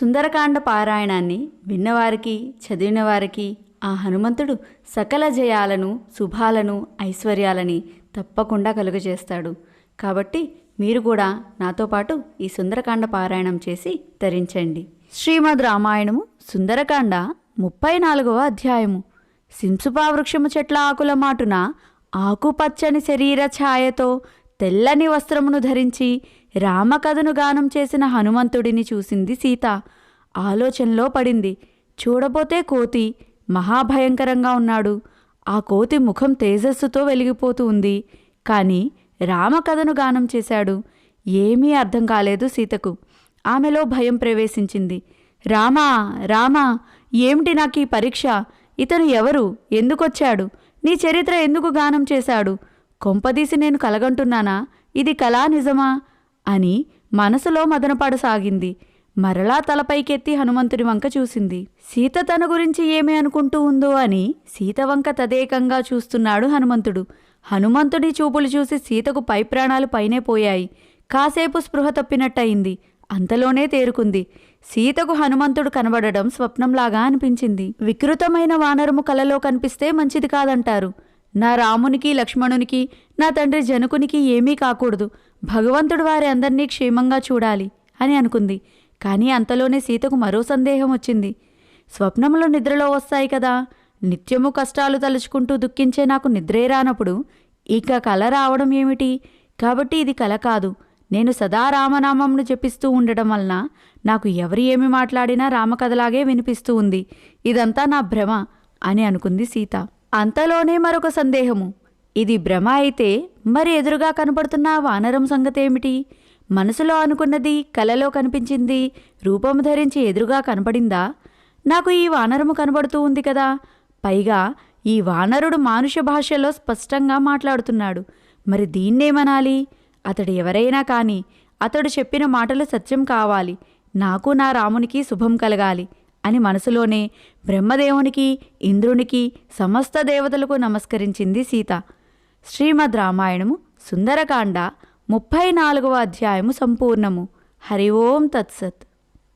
సుందరకాండ పారాయణాన్ని విన్నవారికి చదివిన వారికి ఆ హనుమంతుడు సకల జయాలను శుభాలను ఐశ్వర్యాలని తప్పకుండా కలుగజేస్తాడు. కాబట్టి మీరు కూడా నాతో పాటు ఈ సుందరకాండ పారాయణం చేసి ధరించండి శ్రీమద్ రామాయణము సుందరకాండ ముప్పై నాలుగవ అధ్యాయము. సింసుపా వృక్షము చెట్ల ఆకుల మాటున ఆకుపచ్చని శరీర ఛాయతో తెల్లని వస్త్రమును ధరించి రామకథను గానం చేసిన హనుమంతుడిని చూసింది సీత. ఆలోచనలో పడింది. చూడబోతే కోతి మహాభయంకరంగా ఉన్నాడు. ఆ కోతి ముఖం తేజస్సుతో వెలిగిపోతూ ఉంది. కానీ రామకథను గానం చేశాడు. ఏమీ అర్థం కాలేదు సీతకు. ఆమెలో భయం ప్రవేశించింది. రామా రామా ఏమిటి నాకు ఈ పరీక్ష? ఇతను ఎవరు? ఎందుకొచ్చాడు? నీ చరిత్ర ఎందుకు గానం చేశాడు? కొంపదీసి నేను కలగంటున్నానా? ఇది కళా నిజమా? అని మనసులో మదనపడసాగింది. మరలా తలపైకెత్తి హనుమంతుడి వంక చూసింది. సీత తన గురించి ఏమి అనుకుంటూ ఉందో అని సీత వంక తదేకంగా చూస్తున్నాడు హనుమంతుడు. హనుమంతుడి చూపులు చూసి సీతకు పై ప్రాణాలు పైనే పోయాయి. కాసేపు స్పృహ తప్పినట్టయింది. అంతలోనే తేరుకుంది. సీతకు హనుమంతుడు కనబడడం స్వప్నంలాగా అనిపించింది. వికృతమైన వానరము కలలో కనిపిస్తే మంచిది కాదంటారు. నా రామునికి లక్ష్మణునికి నా తండ్రి జనకునికి ఏమీ కాకూడదు. భగవంతుడు వారి అందరినీ క్షేమంగా చూడాలి అని అనుకుంది. కానీ అంతలోనే సీతకు మరో సందేహం వచ్చింది. స్వప్నములు నిద్రలో వస్తాయి కదా. నిత్యము కష్టాలు తలుచుకుంటూ దుఃఖించే నాకు నిద్రే రానప్పుడు ఇక కల రావడం ఏమిటి? కాబట్టి ఇది కల కాదు. నేను సదా రామనామంను జపిస్తూ ఉండడం వలన నాకు ఎవరు ఏమి మాట్లాడినా రామకథలాగే వినిపిస్తూ ఉంది. ఇదంతా నా భ్రమ అని అనుకుంది సీత. అంతలోనే మరొక సందేహము. ఇది భ్రమ అయితే మరి ఎదురుగా కనపడుతున్న వానరం సంగతేమిటి? మనసులో అనుకున్నది కలలో కనిపించింది రూపము ధరించి ఎదురుగా కనపడిందా? నాకు ఈ వానరము కనబడుతూ ఉంది కదా. పైగా ఈ వానరుడు మానుష భాషలో స్పష్టంగా మాట్లాడుతున్నాడు. మరి దీన్నేమనాలి? అతడు ఎవరైనా కాని అతడు చెప్పిన మాటలు సత్యం కావాలి. నాకు నా రామునికి శుభం కలగాలి. అని మనసులోనే బ్రహ్మదేవునికి ఇంద్రునికి సమస్త దేవతలకు నమస్కరించింది సీత. శ్రీమద్ రామాయణము సుందరకాండ ముప్పై నాలుగవ అధ్యాయము సంపూర్ణము. హరి ఓం తత్సత్.